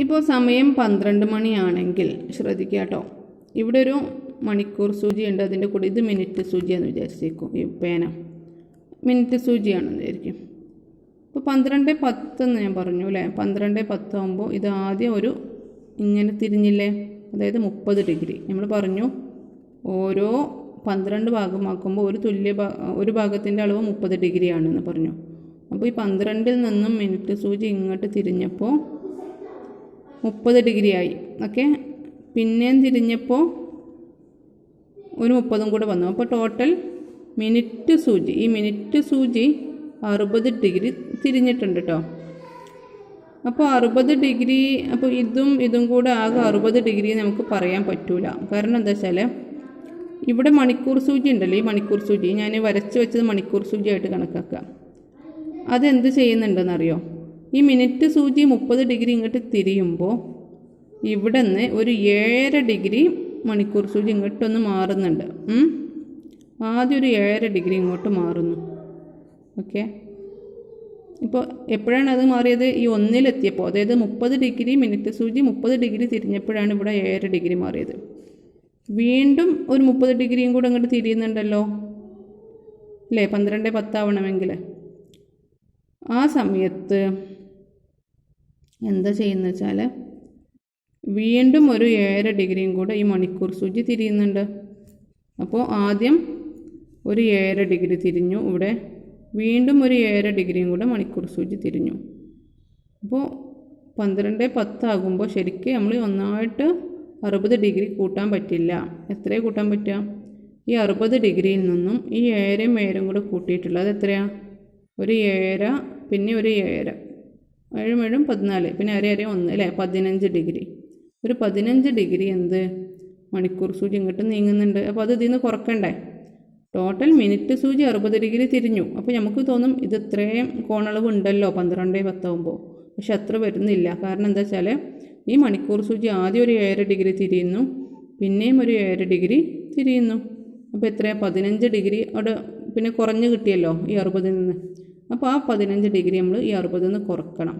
ഇപ്പോൾ സമയം പന്ത്രണ്ട് മണിയാണെങ്കിൽ ശ്രദ്ധിക്കുക കേട്ടോ ഇവിടെ ഒരു മണിക്കൂർ സൂചിയുണ്ട്. അതിന്റെ കൂടെ ഇത് മിനിറ്റ് സൂചിയാന്ന് വിചാരിച്ചേക്കും. ഈ പേന. മിനിറ്റ് സൂചിയാണെന്ന് വിചാരിക്കും ഇപ്പോൾ പന്ത്രണ്ട് പത്ത് എന്ന് ഞാൻ പറഞ്ഞു അല്ലേ? പന്ത്രണ്ട് പത്താകുമ്പോൾ ഇത് ആദ്യം ഒരു ഇങ്ങനെ തിരിഞ്ഞില്ലേ? അതായത് മുപ്പത് ഡിഗ്രി. നമ്മൾ പറഞ്ഞു ഓരോ പന്ത്രണ്ട് ഭാഗമാക്കുമ്പോൾ ഒരു തുല്യ ഒരു ഭാഗത്തിന്റെ അളവ് മുപ്പത് ഡിഗ്രി ആണെന്ന് പറഞ്ഞു. അപ്പോൾ ഈ പന്ത്രണ്ടിൽ നിന്നും മിനിറ്റ് സൂചി ഇങ്ങോട്ട് തിരിഞ്ഞപ്പോൾ മുപ്പത് ഡിഗ്രിയായി. ഓക്കെ? പിന്നെയും തിരിഞ്ഞപ്പോൾ ഒരു മുപ്പതും കൂടെ വന്നു. അപ്പോൾ ടോട്ടൽ മിനിറ്റ് സൂചി. ഈ മിനിറ്റ് സൂചി അറുപത് ഡിഗ്രി തിരിഞ്ഞിട്ടുണ്ട് കേട്ടോ അപ്പോൾ അറുപത് ഡിഗ്രി അപ്പോൾ ഇതും ഇതും കൂടെ ആകെ അറുപത് ഡിഗ്രി നമുക്ക് പറയാൻ പറ്റൂല. കാരണം എന്താ വെച്ചാൽ ഇവിടെ മണിക്കൂർ സൂചി ഉണ്ടല്ലോ. ഈ മണിക്കൂർ സൂചി. ഞാൻ വരച്ച് വെച്ചത് മണിക്കൂർ സൂചിയായിട്ട് കണക്കാക്കുക അതെന്ത് ചെയ്യുന്നുണ്ടെന്നറിയോ? ഈ മിനിറ്റ് സൂചി മുപ്പത് ഡിഗ്രി ഇങ്ങോട്ട് തിരിയുമ്പോൾ ഇവിടെ നിന്ന് ഒരു ഏഴര ഡിഗ്രി മണിക്കൂർ സൂചി ഇങ്ങോട്ടൊന്ന് മാറുന്നുണ്ട്. ആദ്യം ഒരു ഏഴര ഡിഗ്രി ഇങ്ങോട്ട് മാറുന്നു. ഓക്കെ? ഇപ്പോൾ എപ്പോഴാണ് അത് മാറിയത്? ഈ ഒന്നിലെത്തിയപ്പോൾ അതായത് മുപ്പത് ഡിഗ്രി മിനിറ്റ് സൂചി മുപ്പത് ഡിഗ്രി തിരിഞ്ഞപ്പോഴാണ് ഇവിടെ ഏഴര ഡിഗ്രി മാറിയത്. വീണ്ടും ഒരു മുപ്പത് ഡിഗ്രിയും കൂടെ അങ്ങോട്ട് തിരിയുന്നുണ്ടല്ലോ? അല്ലേ? പന്ത്രണ്ട് പത്താവണമെങ്കിൽ ആ സമയത്ത് എന്താ ചെയ്യുന്നത് വെച്ചാൽ വീണ്ടും ഒരു ഏഴര ഡിഗ്രിയും കൂടെ ഈ മണിക്കൂർ സൂചി തിരിയുന്നുണ്ട്. അപ്പോൾ ആദ്യം ഒരു ഏഴര ഡിഗ്രി തിരിഞ്ഞു. ഇവിടെ വീണ്ടും ഒരു ഏഴര ഡിഗ്രിയും കൂടെ മണിക്കൂർ സൂചി തിരിഞ്ഞു. അപ്പോൾ പന്ത്രണ്ട് പത്താകുമ്പോൾ ശരിക്കും നമ്മൾ ഒന്നായിട്ട് അറുപത് ഡിഗ്രി കൂട്ടാൻ പറ്റില്ല. എത്രയാണ് കൂട്ടാൻ പറ്റുക? ഈ അറുപത് ഡിഗ്രിയിൽ നിന്നും ഈ ഏഴരയും ഏഴരും കൂടെ കൂട്ടിയിട്ടുള്ളത് എത്രയാണ് ഒരു ഏഴര പിന്നെ ഒരു ഏഴര. ഏഴും ഏഴും പതിനാല്. പിന്നെ അര അര ഒന്ന് അല്ലേ? പതിനഞ്ച് ഡിഗ്രി. ഒരു പതിനഞ്ച് ഡിഗ്രി എന്ത്? മണിക്കൂർ സൂചി ഇങ്ങോട്ട് നീങ്ങുന്നുണ്ട്. അപ്പോൾ അത് ഇതിൽ നിന്ന് കുറക്കണ്ടേ? ടോട്ടൽ മിനിറ്റ് സൂചി അറുപത് ഡിഗ്രി തിരിഞ്ഞു. അപ്പോൾ നമുക്ക് തോന്നും ഇത് ഇത്രയും കോണളവ് ഉണ്ടല്ലോ പന്ത്രണ്ട് പത്താകുമ്പോൾ പക്ഷെ അത്ര വരുന്നില്ല. കാരണം എന്താ വെച്ചാൽ ഈ മണിക്കൂർ സൂചി ആദ്യം ഒരു ഏഴര ഡിഗ്രി തിരിയുന്നു പിന്നെയും ഒരു ഏഴര ഡിഗ്രി തിരിയുന്നു. അപ്പോൾ എത്രയാണ് പതിനഞ്ച് ഡിഗ്രി. അവിടെ പിന്നെ കുറഞ്ഞ് കിട്ടിയല്ലോ ഈ അറുപതിൽ നിന്ന്. അപ്പോൾ ആ പതിനഞ്ച് ഡിഗ്രി നമ്മൾ ഈ അറുപതിൽ നിന്ന് കുറക്കണം.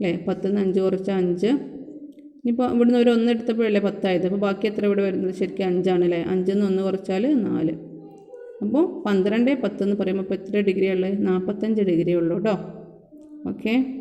അല്ലേ? പത്തിൽ നിന്ന് അഞ്ച് കുറച്ച് അഞ്ച്. ഇനിയിപ്പോൾ ഇവിടുന്ന് ഒരു ഒന്ന് എടുത്തപ്പോഴല്ലേ പത്തായത്. അപ്പോൾ ബാക്കി എത്ര ഇവിടെ വരുന്നത്? ശരിക്കും അഞ്ചാണ് അല്ലേ? അഞ്ചിൽ നിന്ന് ഒന്ന് കുറച്ചാൽ നാല്. അപ്പോൾ പന്ത്രണ്ട് പത്ത് എന്ന് പറയുമ്പോൾ ഇപ്പോൾ എത്ര ഡിഗ്രി ഉള്ളത്? നാൽപ്പത്തഞ്ച് ഡിഗ്രി ഉള്ളൂ കേട്ടോ. ഓക്കെ.